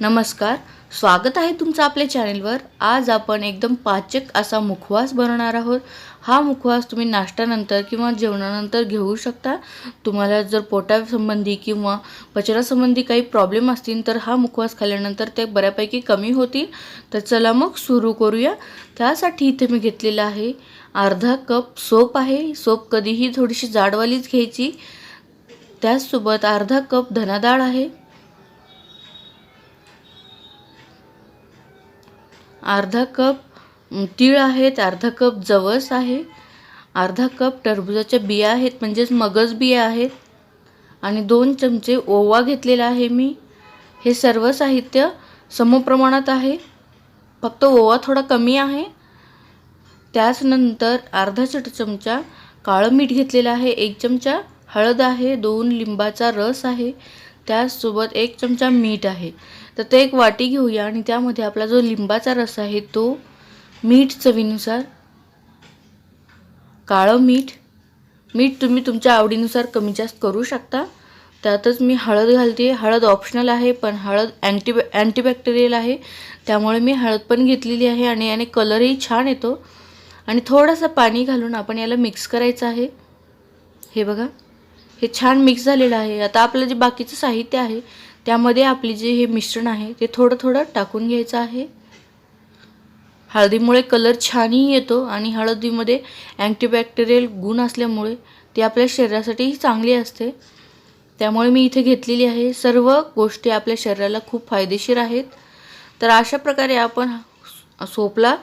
नमस्कार स्वागत आहे तुमचं आपल्या चॅनेलवर आज आपण एकदम पाचक असा मुखवास बनवणार आहोत. हा मुखवास तुम्ही नाश्त्यानंतर किंवा जेवणानंतर घेऊ शकता. तुम्हाला जर पोटासंबंधी किंवा पचनासंबंधी काही प्रॉब्लेम असतील तर हा मुखवास खाल्ल्यानंतर ते बऱ्यापैकी कमी होतील. तर चला मग सुरू करूया. त्यासाठी इथे मी घेतलेला आहे अर्धा कप सोप आहे. सोप कधीही थोडीशी जाडवालीच घ्यायची. त्याचसोबत अर्धा कप धनाडाळ आहे. अर्धा कप तीळ आहेत अर्धा कप जवस आहे अर्धा कप टरबुजाच्या बिया आहेत म्हणजेच मगज बिया आहेत आणि दोन चमचे ओवा घेतलेला आहे मी. हे सर्व साहित्य समप्रमाणात आहे. फक्त ओवा थोडा कमी आहे. त्याचनंतर अर्धा चट चमचा काळं मीठ घेतलेलं आहे एक चमचा हळद आहे दोन लिंबाचा रस आहे त्याचसोबत एक चमचा मीठ आहे. तर ते एक वाटी घेऊया आणि त्यामध्ये आपला जो लिंबाचा रस आहे तो मीठ चवीनुसार काळं मीठ मीठ तुम्ही तुमच्या आवडीनुसार कमी जास्त करू शकता. त्यातच मी हळद घालते. हळद ऑप्शनल आहे पण हळद अँटी अँटीबॅक्टेरियल आहे. त्यामुळे मी हळद पण घेतलेली आहे आणि याने कलरही छान येतो. आणि थोडंसं पाणी घालून आपण याला मिक्स करायचं आहे. हे बघा. हे छान मिक्स झालेलं आहे. आता आपलं जे बाकीचं साहित्य आहे त्यामध्ये आपली जे हे मिश्रण आहे ते थोडं थोडं टाकून घ्यायचं आहे. हळदीमुळे कलर छानही येतो आणि हळदीमध्ये अँटीबॅक्टेरियल गुण असल्यामुळे ती आपल्या शरीरासाठीही चांगली असते. त्यामुळे मी इथे घेतलेली आहे सर्व गोष्टी आपल्या शरीराला खूप फायदेशीर आहेत. तर अशा प्रकारे आपण सोपला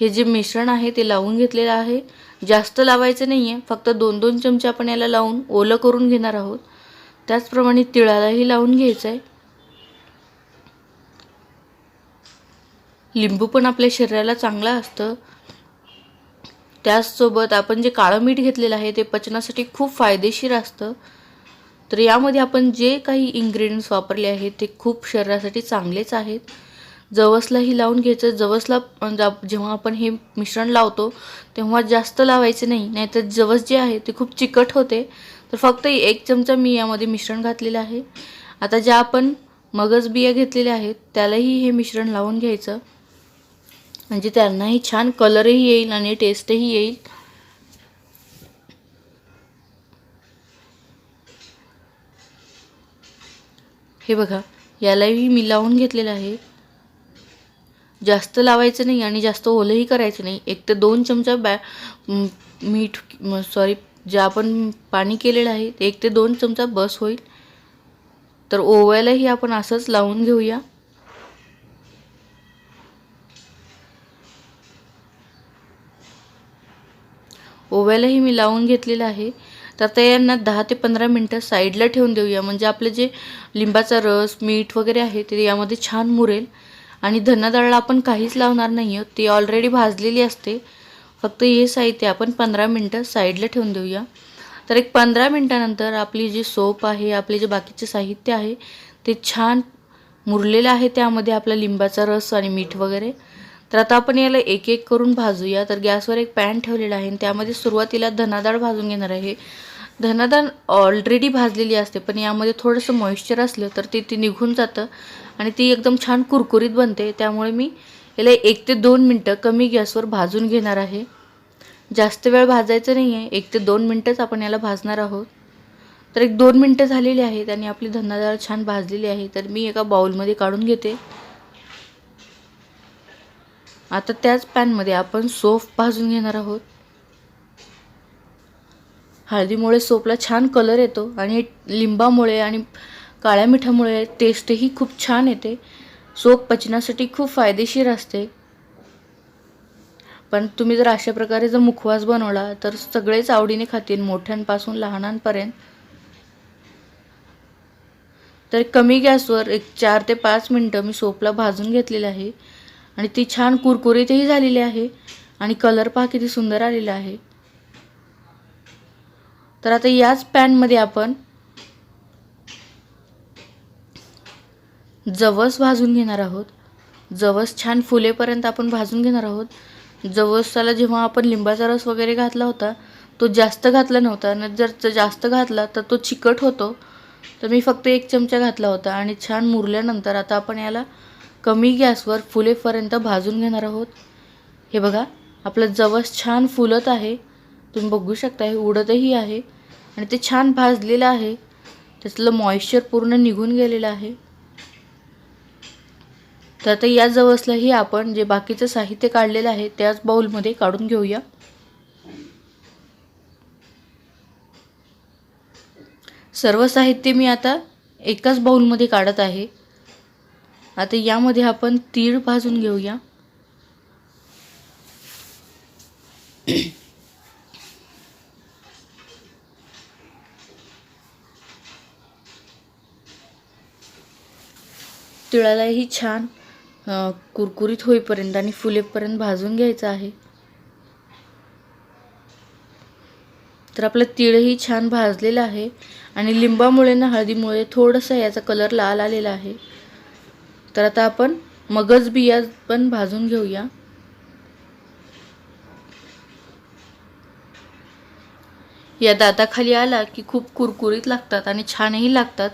हे जे मिश्रण आहे ते लावून घेतलेलं आहे. जास्त लावायचं नाही आहे फक्त दोन दोन चमचे आपण याला लावून ओलं करून घेणार आहोत. त्याचप्रमाणे तिळालाही लावून घ्यायचं आहे लिंबू पण आपल्या शरीराला चांगलं असतं. त्याचसोबत आपण जे काळं मीठ घेतलेलं आहे ते पचनासाठी खूप फायदेशीर असतं. तर यामध्ये आपण जे काही इन्ग्रेडियंट्स वापरले आहेत ते खूप शरीरासाठी चांगलेच आहेत. जवसलाही लावून घ्यायचं. जवसला म्हणजे जेव्हा आपण हे मिश्रण लावतो तेव्हा जास्त लावायचे नाही. नाहीतर जवस जे आहे ते खूप चिकट होते. तर फक्त एक चमचा मी यामध्ये मिश्रण घातलेलं आहे. आता ज्या आपण मगज बिया घेतलेल्या आहेत त्यालाही हे मिश्रण लावून घ्यायचं. म्हणजे त्यांनाही छान कलरही येईल आणि टेस्टही येईल. हे बघा यालाही मी लावून घेतलेलं आहे. जास्त लावायचं नाही आणि जास्त ओलंही करायचं नाही. एक ते दोन चमचा बॅ मीठ सॉरी जे आपण पाणी केलेलं आहे एक ते दोन चमचा बस होईल. तर ओव्यालाही आपण असंच लावून घेऊया. ओव्यालाही मी लावून घेतलेलं आहे. तर आता यांना दहा ते पंधरा मिनटं साईडला ठेवून देऊया. म्हणजे आपलं जे लिंबाचा रस मीठ वगैरे आहे ते यामध्ये छान मुरेल. आणि धनाडाळला आपण काहीच लावणार नाही आहोत ती ऑलरेडी भाजलेली असते. फक्त हे साहित्य आपण पंधरा मिनटं साईडला ठेवून देऊया. तर एक पंधरा मिनटानंतर आपली जी सोप आहे आपले जे बाकीचे साहित्य आहे ते छान मुरलेलं आहे. त्यामध्ये आपला लिंबाचा रस आणि मीठ वगैरे. तर आता आपण याला एक एक करून भाजूया. तर गॅसवर एक पॅन ठेवलेला आहे आणि त्यामध्ये सुरुवातीला धनादाळ भाजून घेणार आहे. धनादाळ ऑलरेडी भाजलेली असते पण यामध्ये थोडंसं मॉइश्चर असलं तर ते ती निघून जातं आणि ती एकदम छान कुरकुरीत बनते. त्यामुळे मी याला एक ते दोन मिनटं कमी गॅसवर भाजून घेणार आहे. जास्त वेळ भाजायचं नाही आहे एक ते दोन मिनटंच आपण याला भाजणार आहोत. तर एक दोन मिनटं झालेली आहेत आणि आपली धनाडाळ छान भाजलेली आहे. तर मी एका बाउलमध्ये काढून घेते. आता त्याच पॅनमध्ये आपण सोफ भाजून घेणार आहोत. हळदीमुळे सोपला छान कलर येतो आणि लिंबामुळे आणि काळ्या मिठामुळे टेस्टही खूप छान येते. सोप पचनासाठी खूप फायदेशीर असते. पण तुम्ही जर अशा प्रकारे जर मुखवास बनवला तर सगळेच आवडीने खातील मोठ्यांपासून लहानांपर्यंत. तर कमी गॅसवर एक चार ते पाच मिनटं मी सोपला भाजून घेतलेलं आहे. आणि ती छान कुरकुरीतही झालेली आहे. आणि कलर पहा किती सुंदर आलेला आहे. तर आता याच पॅनमध्ये आपण जवस भाजून घेणार आहोत. जवस छान फुलेपर्यंत आपण भाजून घेणार आहोत. जवसाला जेव्हा आपण लिंबाचा रस वगैरे घातला होता तो जास्त घातला नव्हता. आणि जर जास्त घातला तर तो चिकट होतो. तर मी फक्त एक चमचा घातला होता आणि छान मुरल्यानंतर आता आपण याला कमी गॅसवर फुलेपर्यंत भाजून घेणार आहोत. हे बघा आपलं जवस छान फुलत आहे. तुम्ही बघू शकता हे उडतही आहे आणि ते छान भाजलेलं आहे. त्यातलं मॉइश्चर पूर्ण निघून गेलेलं आहे. तर आता या जवसलाही आपण जे बाकीचं साहित्य काढलेलं आहे त्याच बाउलमध्ये काढून घेऊया. सर्व साहित्य मी आता एकाच बाउलमध्ये काढत आहे. आता यामध्ये आपण तीळ भाजून घेऊया. तिळालाही छान कुरकुरीत होईपर्यंत आणि फुलेपर्यंत भाजून घ्यायचं आहे. तर आपलं तिळही छान भाजलेलं आहे आणि लिंबामुळे ना हळदीमुळे थोडंसं याचा कलर लाल आलेला आहे. तर आता आपण मगज बिया पण भाजून घेऊया. या दाताखाली आला की खूप कुरकुरीत लागतात आणि छानही लागतात.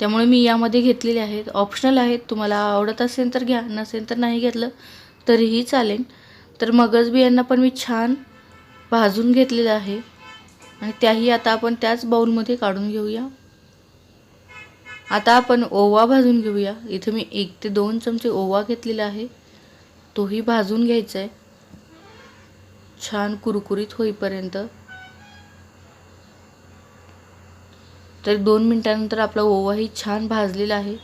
त्यामुळे मी यामध्ये घेतलेले आहेत. ऑप्शनल आहेत. तुम्हाला आवडत असेल तर घ्या. नसेल तर नाही घेतलं तरीही चालेल. तर मगज बियांना पण मी छान भाजून घेतलेलं आहे. आणि त्याही आता आपण त्याच बाउलमध्ये काढून घेऊया. आता आपण ओवा भाजून घेऊया. इथे मी एक ते दोन चमचे ओवा घेतलेला आहे. तोही भाजून घ्यायचा आहे छान कुरकुरीत होईपर्यंत. तर दोन मिनटानंतर आपला ओवाही छान भाजलेला आहे.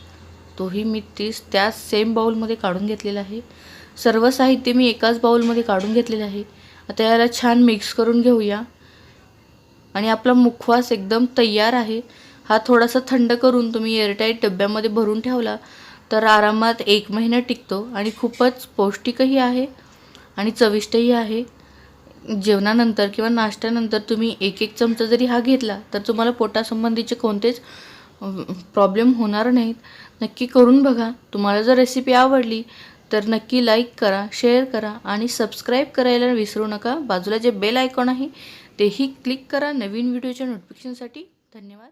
तोही मी तीस त्याच सेम बाउलमध्ये काढून घेतलेला आहे. सर्व साहित्य मी एकाच बाउलमध्ये काढून घेतलेलं आहे. आता याला छान मिक्स करून घेऊया. आणि आपला मुखवास एकदम तयार आहे. हा थोडासा थंड करून तुम्ही एअरटाईट डब्यामध्ये भरून ठेवला तर आरामात एक महिना टिकतो आणि खूपच पौष्टिकही आहे आणि चविष्टही आहे. जेवणानंतर किंवा नाश्त्यानंतर तुम्ही एक एक चमचा जरी हा घेतला तर तुम्हाला पोटासंबंधीचे कोणतेच प्रॉब्लेम होणार नाहीत. नक्की करून बघा. तुम्हाला जर रेसिपी आवडली तर नक्की लाईक करा शेअर करा आणि सबस्क्राईब करायला विसरू नका. बाजूला जे बेल आयकॉन आहे तेही क्लिक करा. नवीन व्हिडिओच्या नोटिफिकेशनसाठी धन्यवाद.